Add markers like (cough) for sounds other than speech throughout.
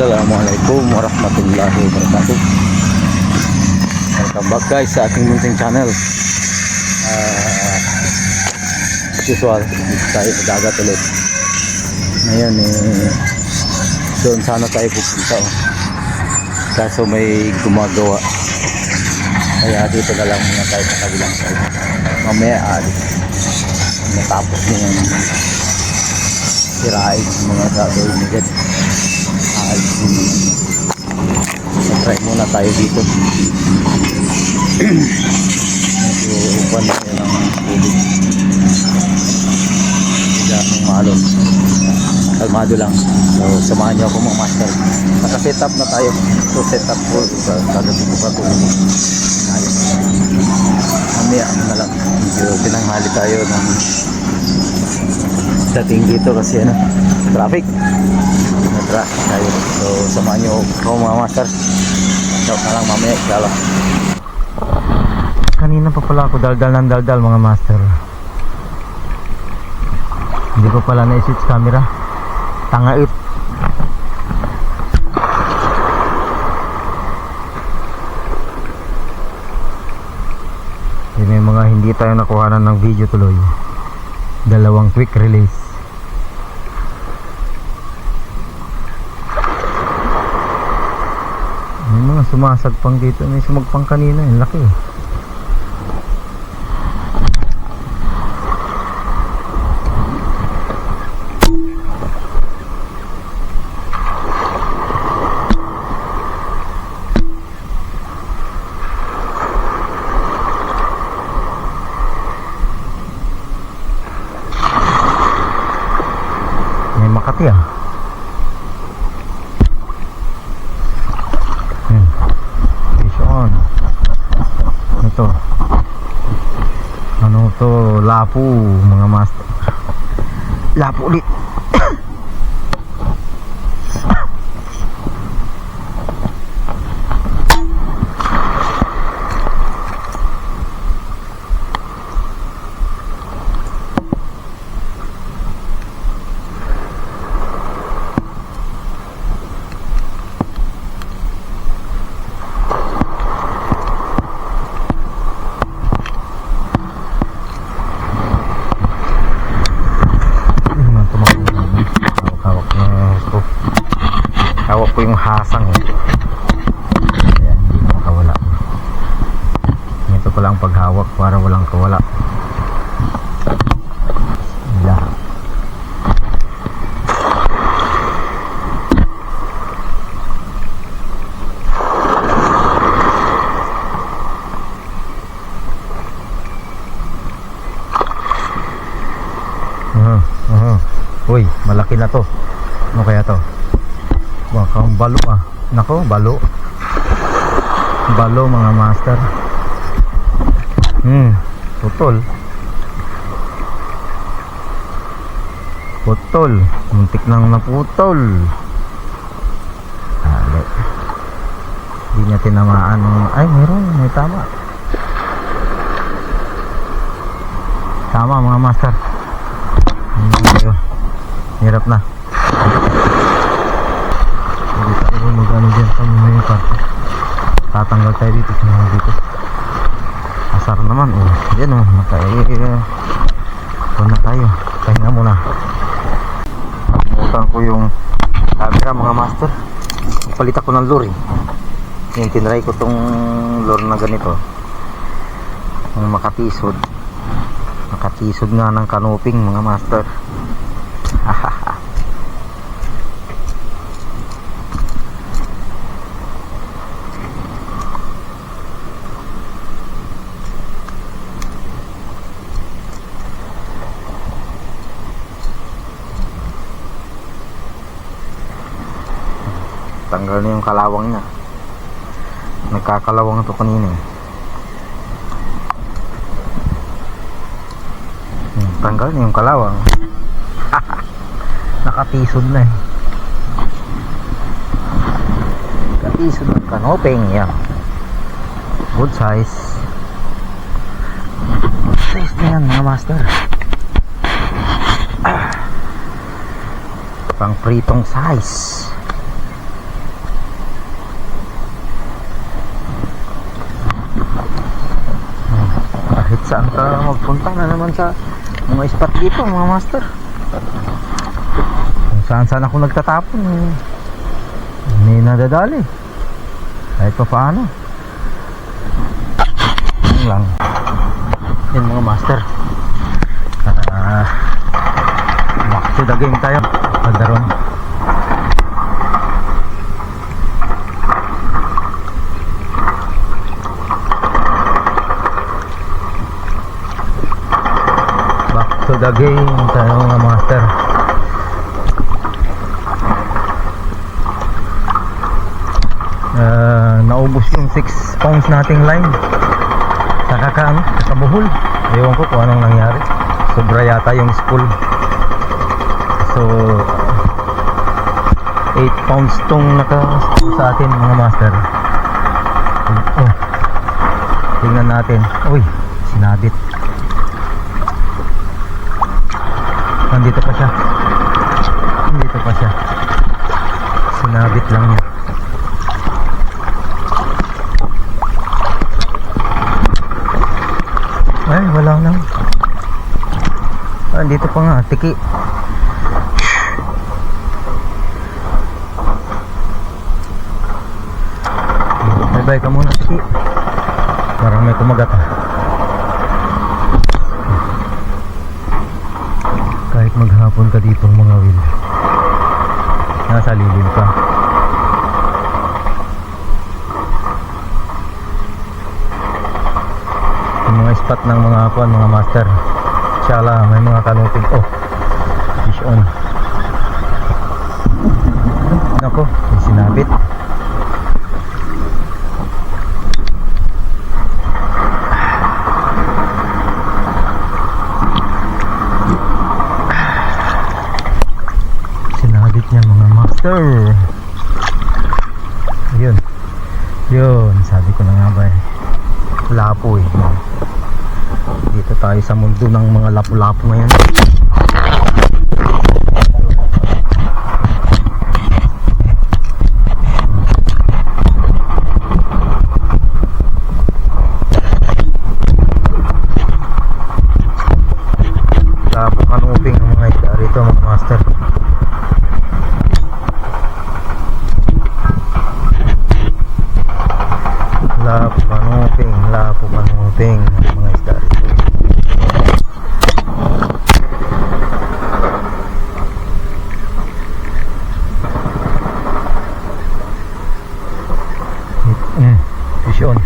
Assalamualaikum warahmatullahi wabarakatuh. Welcome back guys sa ating munting channel. Uh, As usual, dito tayo sa dagat ulit. Ngayon eh Doon sana tayo pupunta oh. Kaso may gumagawa. Kaya dito na lang muna tayo sa kabilang side. Mamaya alis Natapos na yung Sirain yung mga gagawin ni Din. try muna tayo dito. Medyo upan na yun ang tubig. Hindi ganong maalon kalmado lang. So samahan niyo ako mga master. Naka-set up na tayo. So set up po kagabi ko pa ito? Ayos. Mamaya na lang. Medyo pinanghali tayo ng dating dito kasi ano traffic. Nag-rush tayo. So samahan nyo ako mga master. Shout na lang mamaya inshallah kanina pa pala ako daldal ng daldal mga master. Hindi ko pala na-switch camera. Tangait Eh, may mga hindi tayo nakuhanan ng video tuloy dalawang quick release. May mga sumasagpang dito. May sumagpang kanina. Yung laki eh. may makati ah Hmm. Fish on. Ito. To? Lapu, mga master. Lapu ulit. Ano naman tumakbo naman? Hawak-hawak na gusto. Ko yung hasang eh. Kaya hindi makawala. Ito pala ang paghawak para walang kawala. Wala. Aha, aha. Uy, malaki na to. Ano kaya to? Baka ang balo ah. Nako, balo. Balo mga master. Hmm, putol. Putol. Muntik nang naputol. Hali. Hindi niya tinamaan. Ay, meron. May tama. Tama mga master. Ayun. Hirap na. Mag-ano dyan sa may parte. Tatanggal tayo dito sa mga dito. Asar naman. Oh, yan oh. Naka uh, na tayo. Pahinga muna. Pagmutan ko yung camera mga master. Palit ako ng lure. Yung tinry ko tong lure na ganito. Yung makatisod. Makatisod nga ng kanuping mga master. Tanggal na yung kalawang niya. Nagkakalawang to kanina. eh. Hmm, Tanggal na yung kalawang. (laughs) Nakatisod na eh. Nakatisod ng kanoping yan. Good size. Good size na yan mga master. Ah. Pang pritong size. Kahit saan ka magpunta na naman sa mga spot dito mga master. Kung saan saan ako nagtatapon eh, may nadadali. Kahit pa paano. Yun lang. Yun mga master. Ah, back to the game tayo pagdaron back to the game. Tayo mga master. Ah, naubos yung 6 pounds nating line. Sa kakaano, sa kabuhol ewan ko kung anong nangyari. Sobra yata yung spool so 8 pounds tong naka sa atin mga master. Oh, tingnan natin. Uy sinabit nandito pa siya. Nandito pa siya. Sinabit lang niya. Ay wala na ah, dito pa nga tiki. Bye bye ka muna tiki. Parang may kumagat ah. Kahit maghapon ka dito mga will. Nasa lilim ka yung mga spot ng mga kuan mga master. Inshallah may mga kanuping oh fish on. Nako sinabit niya mga master yun yun sabi ko na nga ba eh lapo eh dito tayo sa mundo ng mga lapu-lapu ngayon lapo kanuping ang mga isda rito mga master lapo kanuping lapo kanuping ang mga isda rito Mm, fish on.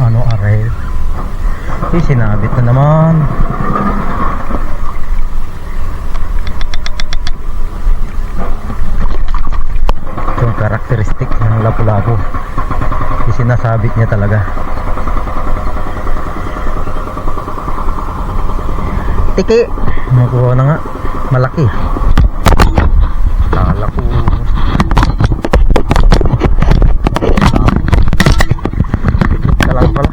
Ano aray? Sinabit na naman. Ito yung karakteristik ng lapu-lapu. Sinasabit niya talaga. Tiki! Nakuha na nga. Malaki. Kala ko ka lang pala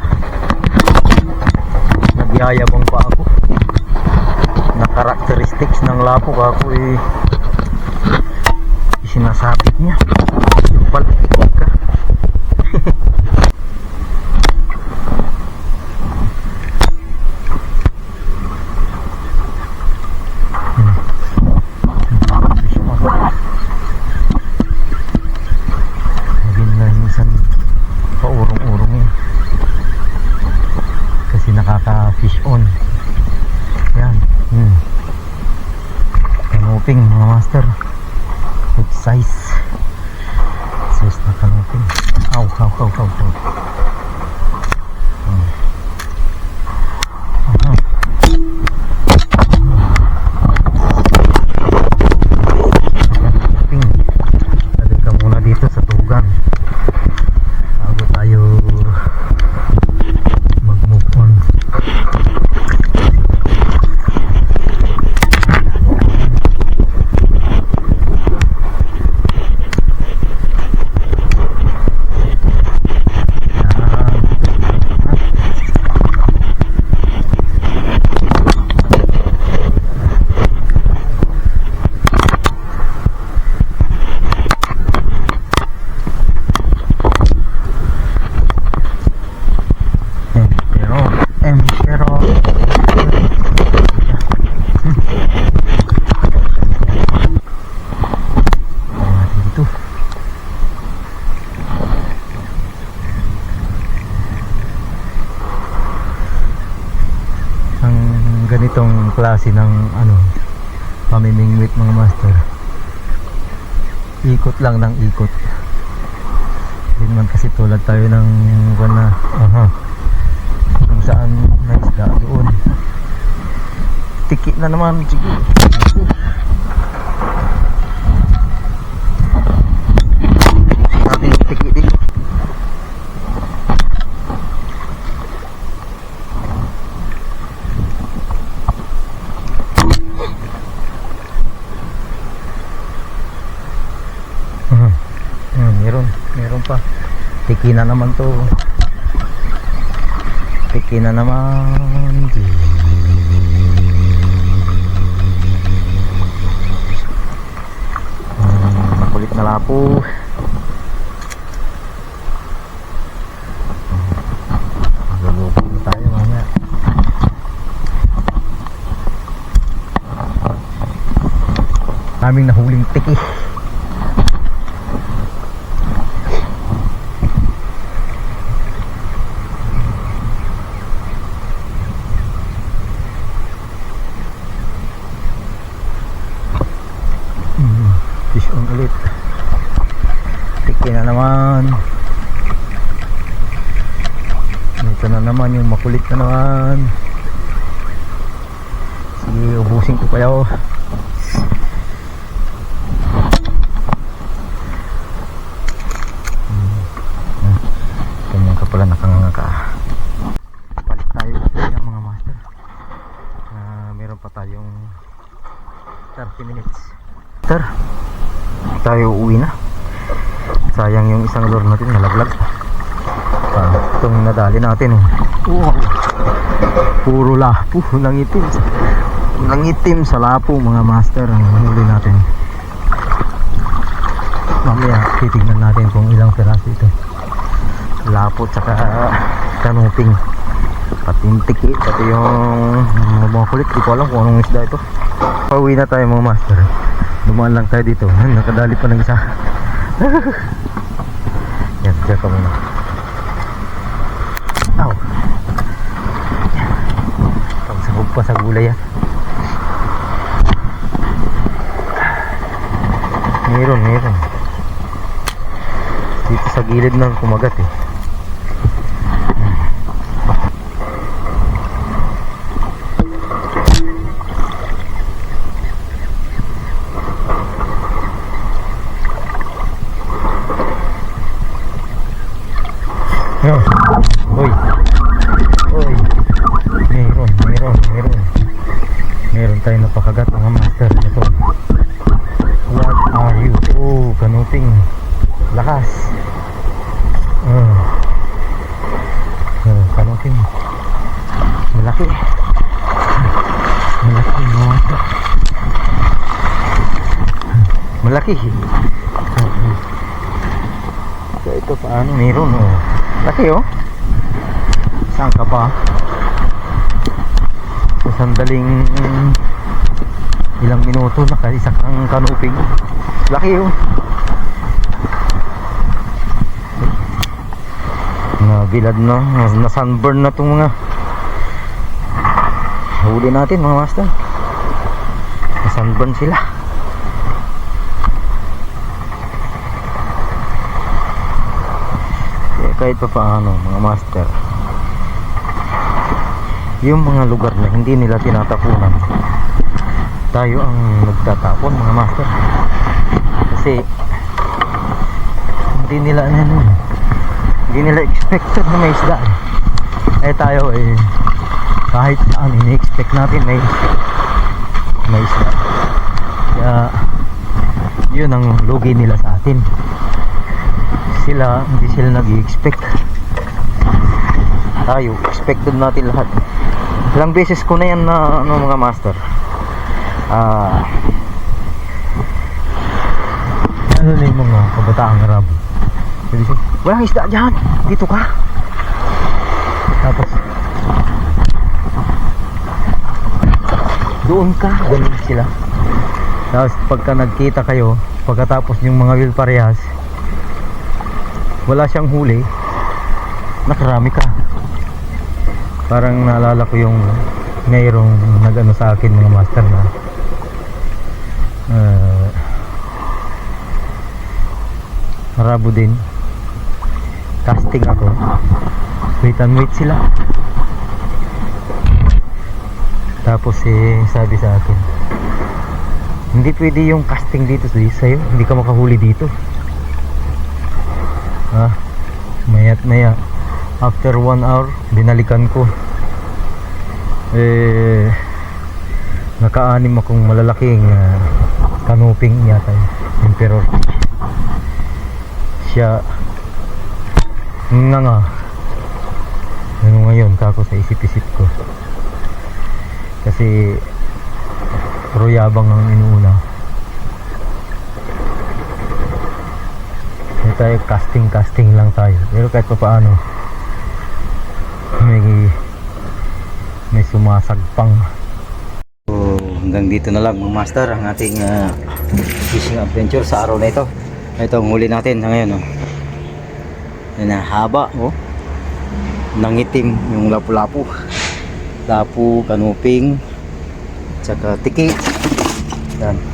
nagyayabang pa ako na characteristics ng lapok ako eh sinasabit niya yung pala huwag ka Hmm. Sabi nila minsan paurong-urong yun kasi nakaka fish on yan hmm. Kanuping mga master good size size na kanuping aw aw aw aw aw Hmm. Aha. Kanuping. Lagay ka muna dito sa tugan bago tayo mag-move on. Yan. Klase ng ano pamimingwit mga master. Ikot lang ng ikot. Hindi naman kasi tulad tayo ng kung aha, kung saan na isda doon. Tiki na naman sige natin yung tiki dito Mhm. Hmm, meron, meron pa. Tiki na naman to. Tiki na naman. Hmm, makulit na lapo. Aming nahuling tiki. Hmm, fish on ulit. Tiki na naman. Ito na naman yung makulit na naman. Sige, ubusin ko kayo. Ganyan ka pala nakanganga ka. Palit tayo yan mga master. Na meron pa tayong 30 minutes. Sir, tayo uwi na. Sayang yung isang lure natin nalaglag. Ah, itong nadali natin. oh. Wow. Puro lapo, nangitim. Nangitim sa lapo mga master ang huli natin. Mamaya titignan natin kung ilang piraso ito. Lapo tsaka kanuping. Pati yung pati yung mga kulit. Di ko alam kung anong isda ito. Pauwi na tayo mga master. Dumaan lang tayo dito. (laughs) Nakadali pa ng isa. (laughs) Yan, diyan ka muna. Aw. Pagsabog pa sa gulay yan. Meron, meron. Dito sa gilid ng kumagat eh. Yan. Uy. Uy. Meron, meron, meron. Meron tayong napakagat mga master. Ito. What are you? Oh, kanuting. Lakas. Uh. Uh, kanuting. Malaki. Malaki mga master. Malaki. So ito paano meron oh. Laki oh. Saan ka pa? Sa sandaling ilang minuto nakaisa kang kanuping. Laki oh. Nabilad na, na sunburn na itong mga huli natin mga master. Na sunburn sila. Kahit pa paano mga master yung mga lugar na hindi nila tinatapunan tayo ang nagtatapon mga master. Kasi hindi nila ano hindi nila expected na may isda eh, eh tayo eh kahit saan ini-expect natin may may isda. Kaya yun ang lugi nila sa atin sila hindi sila nag-expect. Tayo expected natin lahat. Ilang beses ko na yan na ano mga master. Ah. Ano na yung mga kabataang siya, walang isda dyan. Dito ka. Tapos doon ka. Ganun sila. Tapos pagka nagkita kayo pagkatapos yung mga will parehas wala siyang huli. Nakarami ka. Parang naalala ko yung mayroong nag-ano sa akin mga master na uh, marabo din. Casting ako. Wait and wait sila. Tapos eh sabi sa akin hindi pwede yung casting dito sa sa'yo. Hindi ka makahuli dito ah mayat maya. After one hour binalikan ko. Eh nakaanim akong malalaking uh, kanuping yata emperor. Siya nga nga. Ano ngayon kako sa isip-isip ko. Kasi puro yabang ang inuuna Hindi tayo casting casting lang tayo. Pero kahit pa paano may may sumasagpang. So hanggang dito na lang mga master ang ating ah, fishing adventure sa araw na ito. Ito ang huli natin na ngayon oh. Yan na haba oh. Nangitim yung lapu-lapu. Lapu, kanuping tsaka tiki. Yan